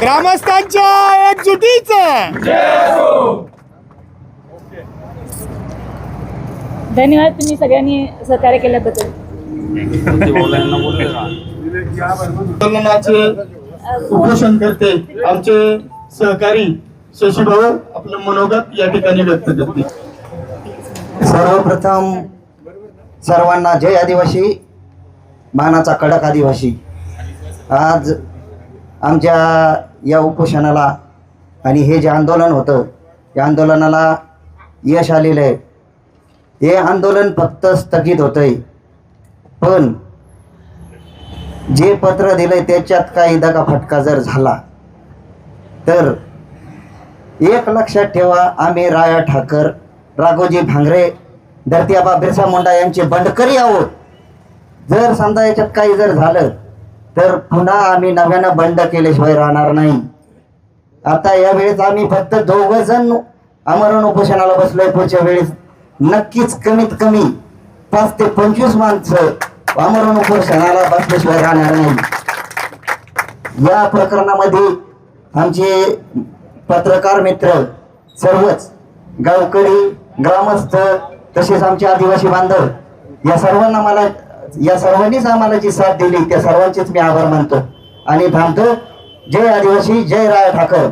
ग्रामस्थांच्या एकजुटीच! धन्यवाद तुम्ही सगळ्यांनी सहकार्य केल्याबद्दल. उपोषण करते आमचे सहकारी शशीभाऊ आपलं मनोगत या ठिकाणी व्यक्त करते सर्वप्रथम सर्वांना जय आदिवासी. मानाचा कडक आदिवासी. आज आमच्या या उपोषणाला आणि हे जे आंदोलन होतं या आंदोलनाला यश आलेलं आहे. हे आंदोलन फक्त स्थगित होतंय. पण जे पत्र दिलंय त्याच्यात काही दगा फटका जर झाला तर एक लक्षात ठेवा आम्ही राया ठाकर राघोजी भांगरे धरतीआबा बिरसा मुंडा यांचे बंडकरी आहोत. जर समजा याच्यात काही जर झालं तर पुन्हा आम्ही नव्यानं बंड केल्याशिवाय राहणार नाही. आता यावेळेस आम्ही फक्त दोघं जण आमरण उपोषणाला बसलोय पुढच्या वेळेस. नक्कीच कमीत कमी पाच ते पंचवीस माणसं आमरण उपोषणाला बसल्याशिवाय राहणार नाही. या प्रकरणामध्ये आमचे पत्रकार मित्र सर्वच गावकरी ग्रामस्थ तसेच आमचे आदिवासी बांधव या सर्वांना मला या सर्वांनीच आम्हाला जी साथ दिली त्या सर्वांचेच मी आभार मानतो. आणि थांबतो. जय आदिवासी जय राय ठाकर.